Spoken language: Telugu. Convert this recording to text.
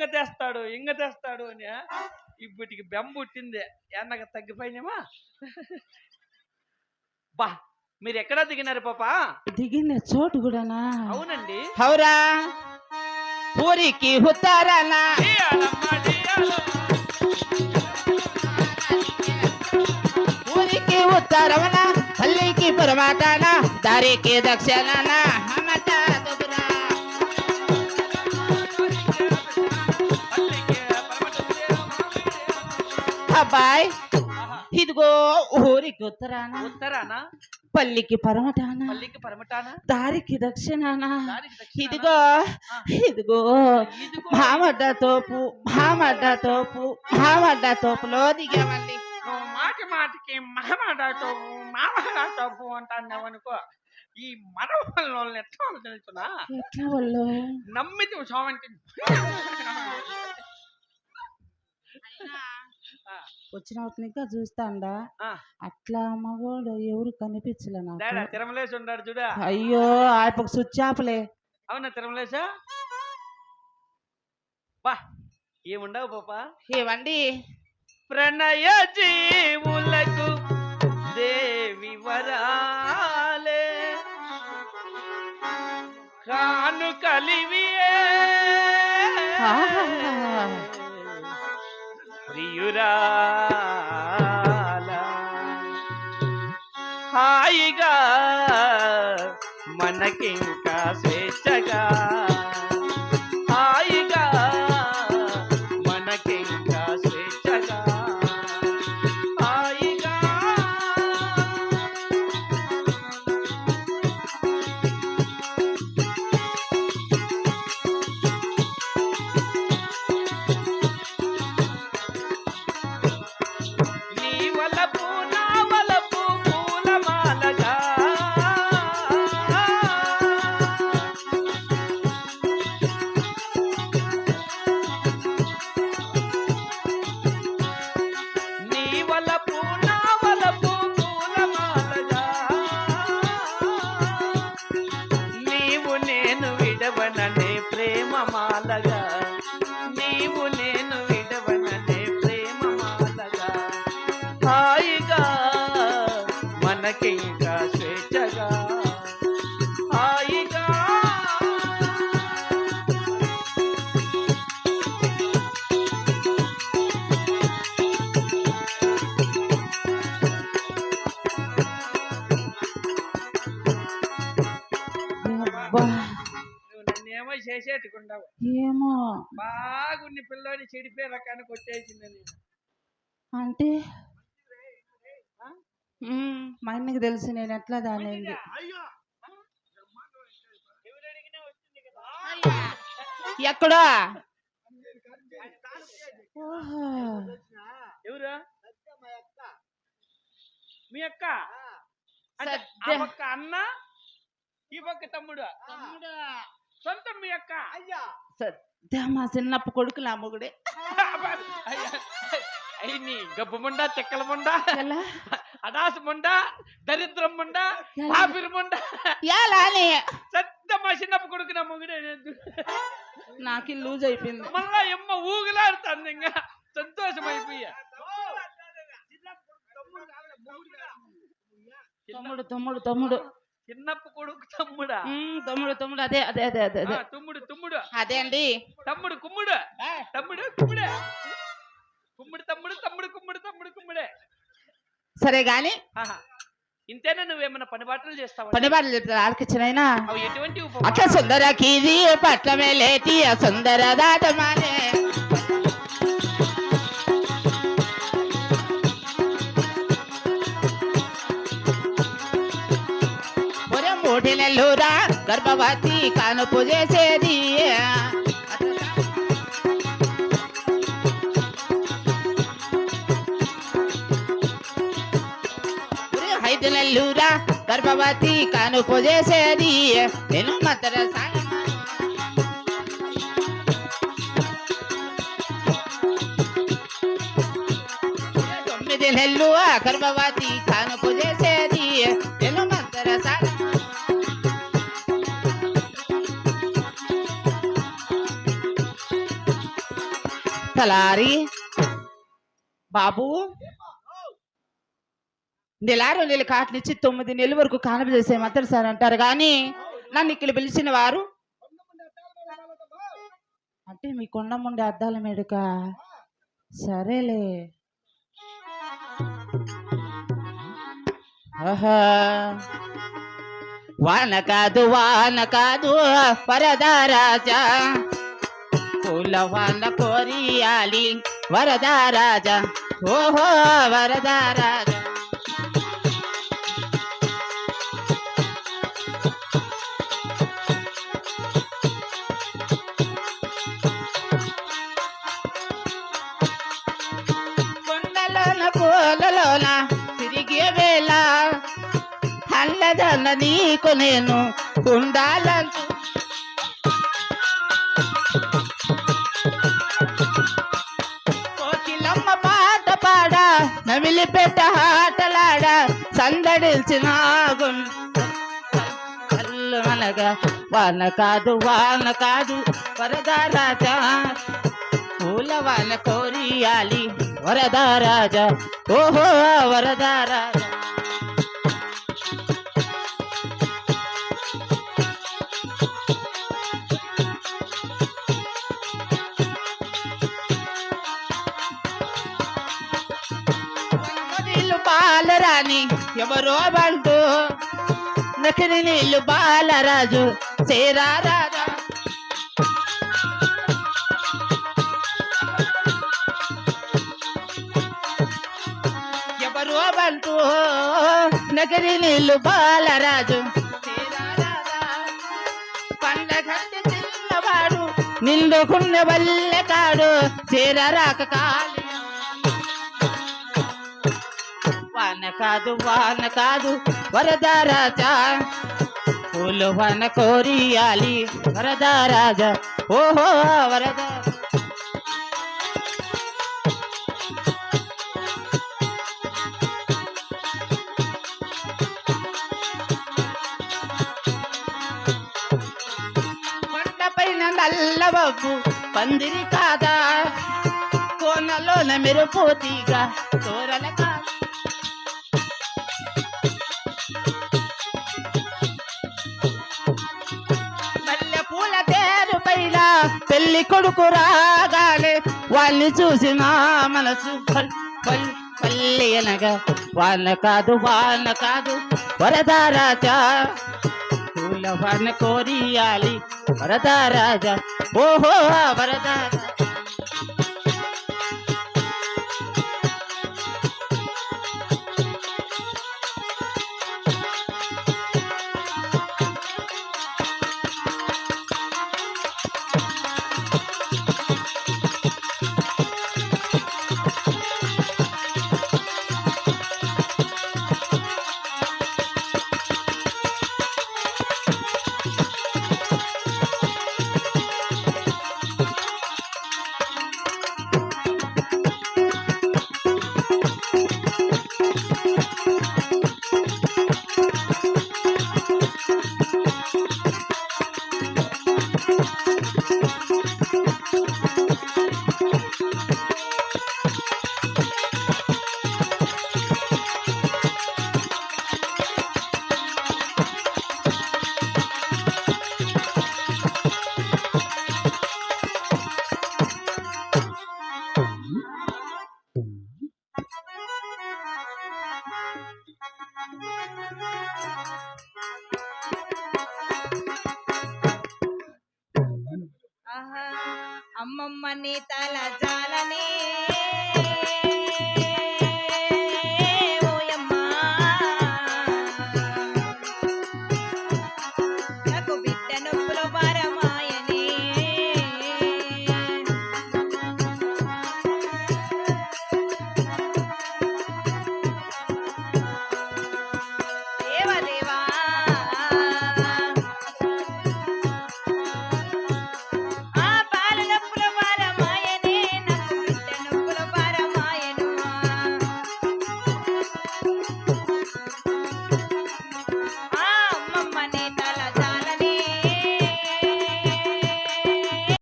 ఇంగ తెస్తాడు ఇంగ తెస్తాడు అని ఇప్పటికి బెంబ పుట్టింది. ఎన్నక తగ్గిపోయినామా? బా మీరు ఎక్కడ దిగినారు పాపా? దిగిన చోటు కూడానా? అవునండి. హౌరా? ఊరికి డియాలమ్మ. ఊరికి ఉత్తరవన పల్లికి పురమాటాన దారికి దక్షిణాన. అబ్బాయ్. ఇదిగో ఊరికి ఉత్తరాన ఉత్తరాన పల్లికి పరమటాన. పల్లికి పరమటాన? దారికి దక్షిణాన. ఇదిగో ఇదిగో మామడ్డ తోపు మామడ్డ తోపు మామడ్డ తోపులో దిగామండి. నువ్వు మాటి మాటికి మహమాడాటో మామడాటోపు అంటావు అనుకో ఈ మనవల్ని ఎట్లా తెలుసునా? ఎట్లా వాళ్ళు? నమ్మితే సోమంటి వచ్చిన ఇంకా చూస్తాండా. అట్లా మగోడు ఎవరు కనిపించలే నాకు. తిరుమలేసి ఉన్నాడు చూడా. అయ్యో ఆయనకు స్విచ్ ఆఫ్లే. అవునా తిరుమలేసా బా ఏముండవు పాప? ఏవండి? ప్రణయ జీవులకు దేవి వరాలే. కాను కలివియే ఆహా. ప్రియురాల. హాయిగా మనకింకా స్వేచ్ఛగా বলে నన్నేమో చేసేట్టుకుంటావు ఏమో. బాగున్ని పిల్లోని చెడిపోయే రకానికి వచ్చేసింది నేను. అంటే? మా అన్నకి తెలుసు నేను ఎట్లా కదా. ఎక్కడా. ఎవరు? మీ అక్క. అంటే అన్న ఈ పక్క తమ్ముడు. సొంతం మీ అక్క. సత్య మా చిన్నప్ప కొడుకు నా మొగుడే. అయ్యి. నీ గబ్బు ముండా చెక్కల ముండా అడాసు ముండా దరిద్రం ముండా? పాపిరి ముండా. సత్య మా చిన్నప్ప కొడుకు నా మొగుడే నాకు లూజ్ అయిపోయింది. మళ్ళా ఎమ్మ ఊగులాడుతుంది ఇంకా. సంతోషం అయిపోయా. తమ్ముడు తమ్ముడు తమ్ముడు. చిన్నప్ప కొడుకు తమ్ముడా? తమ్ముడు తమ్ముడు అదే అదే అదే అదే తుమ్ముడు తుమ్ముడు. అదే అండి. తమ్ముడు కుమ్ముడు. తమ్ముడు కుమ్ముడే. కుమ్ముడు తమ్ముడు తమ్ముడు కుమ్ముడు తమ్ముడు కుమ్ముడే. సరే గాని ఆహా. ఇంతేనా నువ్వేమన్నా పని బాటలు చేస్తావా? పని వాళ్ళు చెప్తారు ఆలకిచ్చినైనా ఎటువంటి అట్లా సుందర కీది పట్లమే లేటి ఆ సుందర దాటమానే. మూటి నెల్లూరా గర్భవతి కానుపు చేసేది ఒరే ఐదు నెల్లూరా గర్భవతి కానుపు చేసేది నేను మద్దర సాయమా తొమ్మిది నెల్లు ఆ గర్భవతి తలారి. బాబు! నెలారు నెల కాటనిచ్చి తొమ్మిది నెలల వరకు కానప చేసే మాత్రం సార్ అంటారు కానీ నన్ను ఇక్కడ పిలిచిన వారు అంటే మీ కొండ ముండే అద్దాల మేడుక సరేలే. ఆహా! వాన కాదు వాన కాదు వరదరాజా పూల కోరియాలి. వరదా రాజా ఓహో వరదరాజా కొండలోన పూలలోన తిరిగే వేళ. అల్లదన్న నీకు నేను ఉండాలంటూ నమిలి ఆటలాడ సందడిల్చిన మనగా వాన కాదు వాన కాదు వరదారాజా పూల వాన కోరియాలి వరదారాజా ఓహో వరదారాజా అని ఎవరో బంటు. నకిరి నీళ్ళు బాలరాజు చేరారాజా ఎవరో బంటు. నగరి నీళ్ళు బాలరాజు చేరారాజా. చిన్నవాడు నిండుకున్న వల్లె కాడు చేరరాక కాడు వాన కాదు వాన కాదు వరదరాజా పూలు వన కోరియాలి వరదరాజా ఓహో వరద కొండ పైన నల్లవబ్బు పందిరి కాదా? కోనలోన మెరుపోతీగా తోరల పెళ్ళి కొడుకు రాగానే వాళ్ళని చూసి నా మనసు పల్లి అనగా వాళ్ళ కాదు వాన కాదు వరదారాజా పూల వాన కోరియాలి వరదారాజా ఓహో వరదారా